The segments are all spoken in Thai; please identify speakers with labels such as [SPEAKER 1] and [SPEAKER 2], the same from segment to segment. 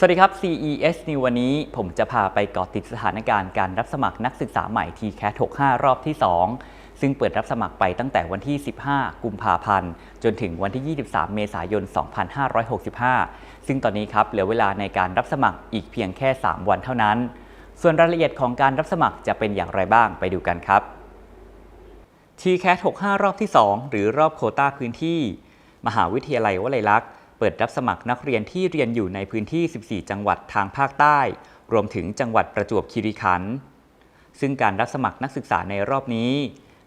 [SPEAKER 1] สวัสดีครับ CES New วันนี้ผมจะพาไปเกาะติดสถานการณ์การรับสมัครนักศึกษาใหม่ TCAT 65 รอบที่ 2 ซึ่งเปิดรับสมัครไปตั้งแต่วันที่ 15 กุมภาพันธ์ จนถึงวันที่ 23 เมษายน 2565 ซึ่งตอนนี้ครับเหลือเวลาในการรับสมัครอีกเพียงแค่ 3 วันเท่านั้น ส่วนรายละเอียดของการรับสมัครจะเป็นอย่างไรบ้างไปดูกันครับ TCAT 65 รอบที่ 2 หรือรอบโคต้าพื้นที่ มหาวิทยาลัยวลัยลักษณ์ เปิดรับสมัครนักเรียนที่เรียนอยู่ในพื้นที่ 14 จังหวัดทางภาคใต้ รวมถึงจังหวัดประจวบคีรีขันธ์ ซึ่งการรับสมัครนักศึกษาในรอบนี้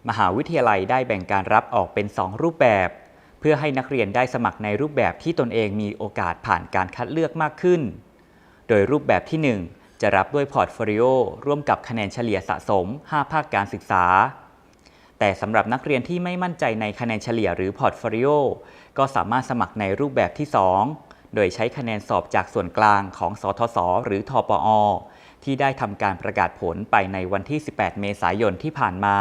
[SPEAKER 1] มหาวิทยาลัยได้แบ่งการรับออกเป็น 2 รูปแบบ เพื่อให้นักเรียนได้สมัครในรูปแบบที่ตนเองมีโอกาสผ่านการคัดเลือกมากขึ้น โดยรูปแบบที่ 1 จะรับด้วยพอร์ตโฟลิโอร่วมกับคะแนนเฉลี่ยสะสม 5 ภาคการศึกษา แต่สำหรับนักเรียนที่ไม่มั่นใจในคะแนนเฉลี่ยหรือพอร์ตโฟลิโอก็สามารถสมัครในรูปแบบที่ 2 โดยใช้คะแนนสอบจากส่วนกลางของสทศหรือทปอ ที่ได้ทำการประกาศผลไปในวันที่ 18 เมษายนที่ผ่านมา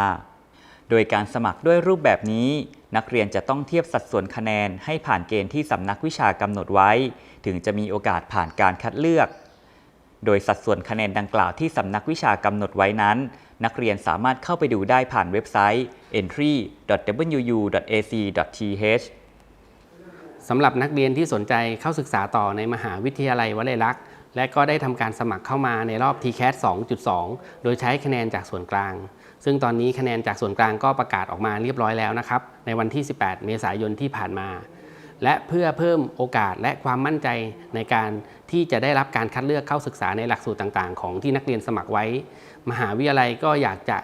[SPEAKER 1] โดยการสมัครด้วยรูปแบบนี้ นักเรียนจะต้องเทียบสัดส่วนคะแนนให้ผ่านเกณฑ์ที่สำนักวิชากำหนดไว้ ถึงจะมีโอกาสผ่านการคัดเลือก โดยสัดส่วนคะแนนดังกล่าวที่สำนักวิชากำหนดไว้นั้น นักเรียนสามารถเข้าไปดูได้ผ่านเว็บไซต์ entry.wu.ac.th
[SPEAKER 2] สำหรับนักเรียนที่สนใจเข้าศึกษาต่อในมหาวิทยาลัยวลัยลักษณ์ และก็ได้ทำการสมัครเข้ามาในรอบ TCAT 2.2 โดยใช้คะแนนจากส่วนกลาง ซึ่งตอนนี้คะแนนจากส่วนกลางก็ประกาศออกมาเรียบร้อยแล้วนะครับ ในวันที่ 18 เมษายนที่ผ่านมา และเพื่อเพิ่มโอกาสและความมั่นใจในการที่จะได้รับการคัดเลือกเข้าศึกษาในหลักสูตรต่างๆ ของที่นักเรียนสมัครไว้ มหาวิทยาลัยก็อยากจะ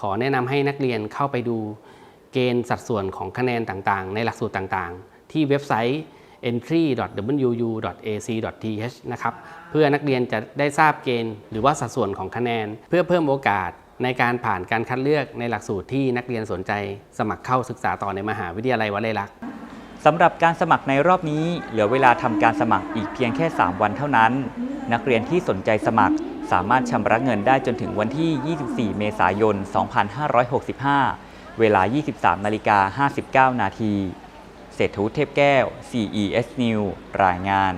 [SPEAKER 2] ขอแนะนำให้นักเรียนเข้าไปดูเกณฑ์สัดส่วนของคะแนนต่างๆ ในหลักสูตรต่างๆ ที่เว็บไซต์ entry.wu.ac.th นะครับเพื่อนักเรียนจะได้ทราบเกณฑ์ หรือว่าสัดส่วนของคะแนน เพื่อเพิ่มโอกาสในการผ่านการคัดเลือกในหลักสูตรที่นักเรียนสนใจ สมัครเข้าศึกษาต่อในมหาวิทยาลัยวลัยลักษณ์
[SPEAKER 1] สำหรับการสมัครในรอบนี้เหลือเวลาทำการสมัครอีกเพียงแค่ 3 วันเท่านั้น นักเรียนที่สนใจสมัครสามารถชำระเงินได้จนถึงวันที่ 24 เมษายน 2565 เวลา 23นาฬิกา59 นาทีเศรษฐูเทพแก้ว CES News รายงาน